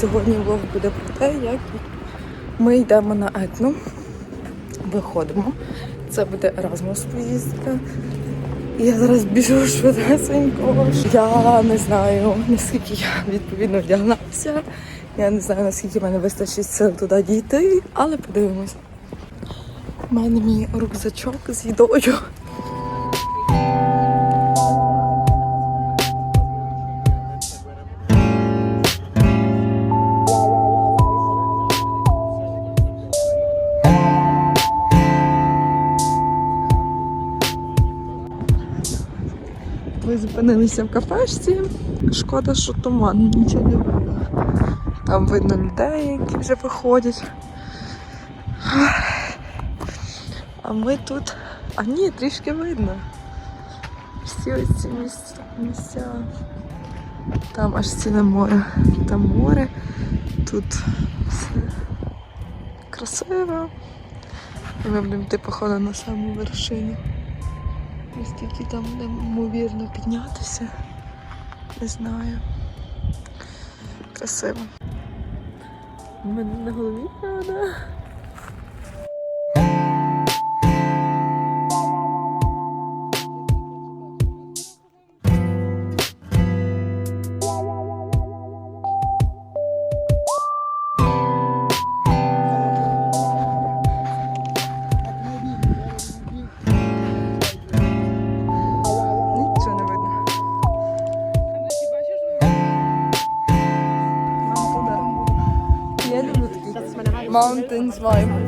сьогодні влог буде про те, як ми йдемо на етну. Виходимо. Це буде Erasmus поїздка. І я зараз біжу швидесенько. Я не знаю, наскільки я відповідно вдягнався. Я не знаю, наскільки в мене вистачить сил туди дійти, але подивимось. У мене мій рюкзачок з їдою. Зупинилися в кафешці. Шкода, що туман, нічого не видно. Там видно людей, які вже виходять. А ми тут. А ні, трішки видно. Всі ось ці місця. Там аж ціле море. Там море. Тут все красиво. Ми будемо йти, походу, на саму вершині. Наскільки там ймовірно піднятися. Не знаю. Красиво. У мене на голові правда. Mountains vibe.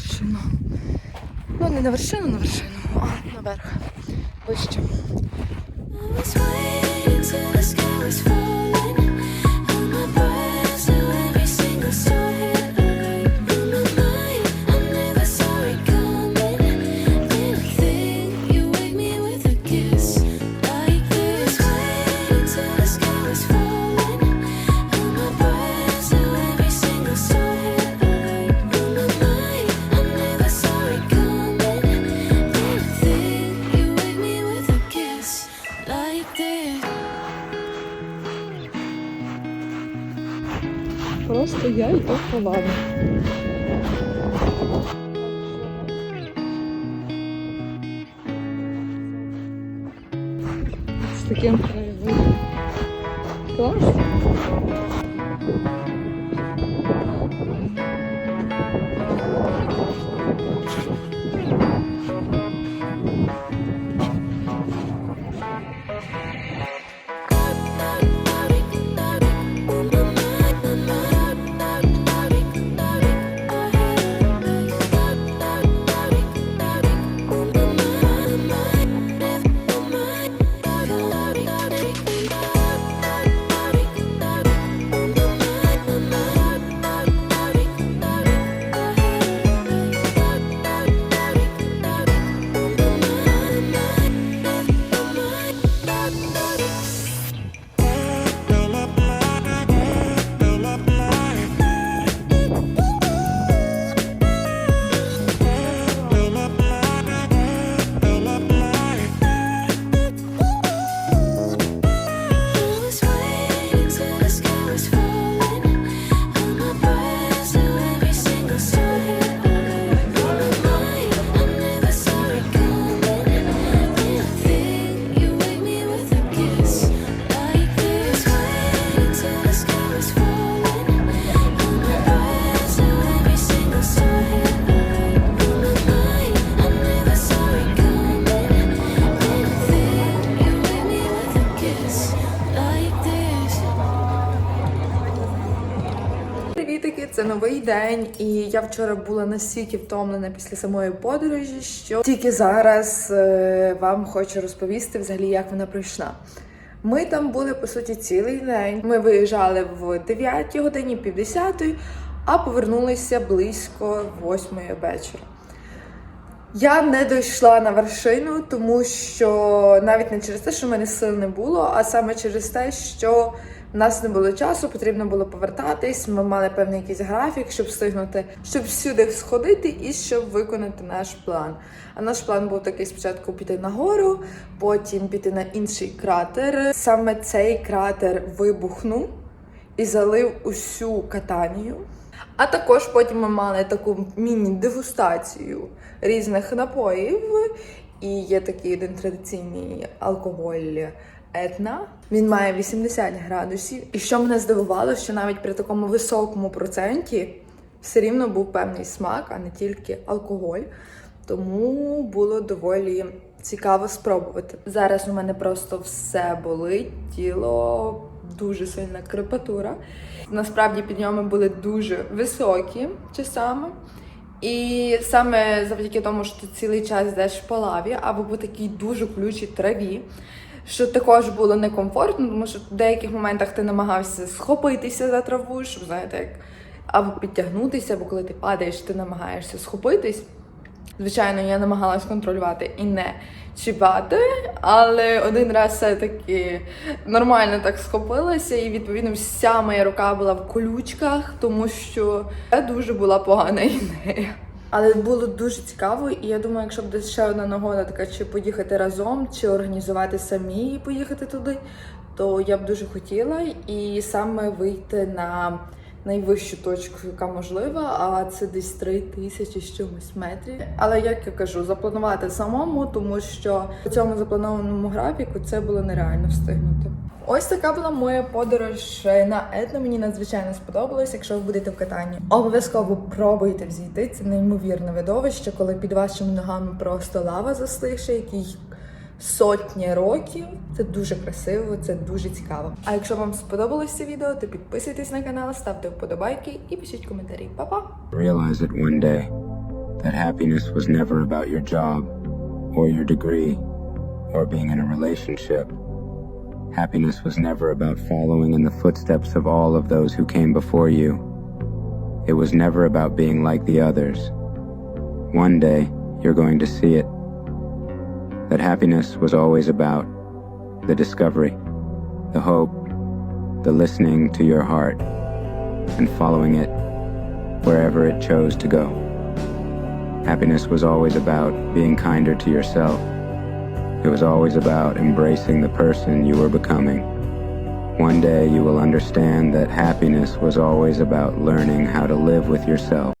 вершину. Ну, не на вершину, на вершину, а наверх. Вище. Йду З таким краєвидом. Клас. Це новий день, і я вчора була настільки втомлена після самої подорожі, що тільки зараз е, вам хочу розповісти взагалі, як вона пройшла. Ми там були по суті цілий день. Ми виїжджали в 9 годині, пів 10, а повернулися близько 8 вечора. Я не дійшла на вершину, тому що навіть не через те, що в мене сил не було, а саме через те, що в нас не було часу, потрібно було повертатись. Ми мали певний якийсь графік, щоб встигнути, щоб всюди сходити і щоб виконати наш план. А наш план був такий: спочатку піти на гору, потім піти на інший кратер. Саме цей кратер вибухнув і залив усю катанію. А також потім ми мали таку міні-дегустацію різних напоїв. І є такий один традиційний алкоголь етна. Він має 80 градусів. І що мене здивувало, що навіть при такому високому проценті все рівно був певний смак, а не тільки алкоголь. Тому було доволі цікаво спробувати. Зараз у мене просто все болить, тіло дуже сильна крепатура. Насправді підйоми були дуже високі часами. І саме завдяки тому, що ти цілий час йдеш по лаві або по такій дуже колючій траві, що також було некомфортно, тому що в деяких моментах ти намагався схопитися за траву, щоб знаєте, як або підтягнутися, або коли ти падаєш, ти намагаєшся схопитись. Звичайно, я намагалась контролювати і не чіпати, але один раз все-таки нормально так схопилася, і відповідно вся моя рука була в колючках, тому що це дуже була погана ідея. Але було дуже цікаво, і я думаю, якщо буде ще одна нагода, така чи поїхати разом, чи організувати самі і поїхати туди, то я б дуже хотіла і саме вийти на найвищу точку, яка можлива, а це десь 3 тисячі з чимось метрів. Але як я кажу, запланувати самому, тому що по цьому запланованому графіку це було нереально встигнути. Ось така була моя подорож на етно. Мені надзвичайно сподобалось. Якщо ви будете в катанні, обов'язково пробуйте взійти. Це неймовірне видовище, коли під вашими ногами просто лава застигше, який сотні років. Це дуже красиво, це дуже цікаво. А якщо вам сподобалось це відео, то підписуйтесь на канал, ставте вподобайки і пишіть коментарі. Па-па! Realize it one day that happiness was never about your job or your degree or being in a relationship. Happiness was never about following in the footsteps of all of those who came before you. It was never about being like the others. One day, you're going to see it. That happiness was always about the discovery, the hope, the listening to your heart, and following it wherever it chose to go. Happiness was always about being kinder to yourself. It was always about embracing the person you were becoming. One day you will understand that happiness was always about learning how to live with yourself.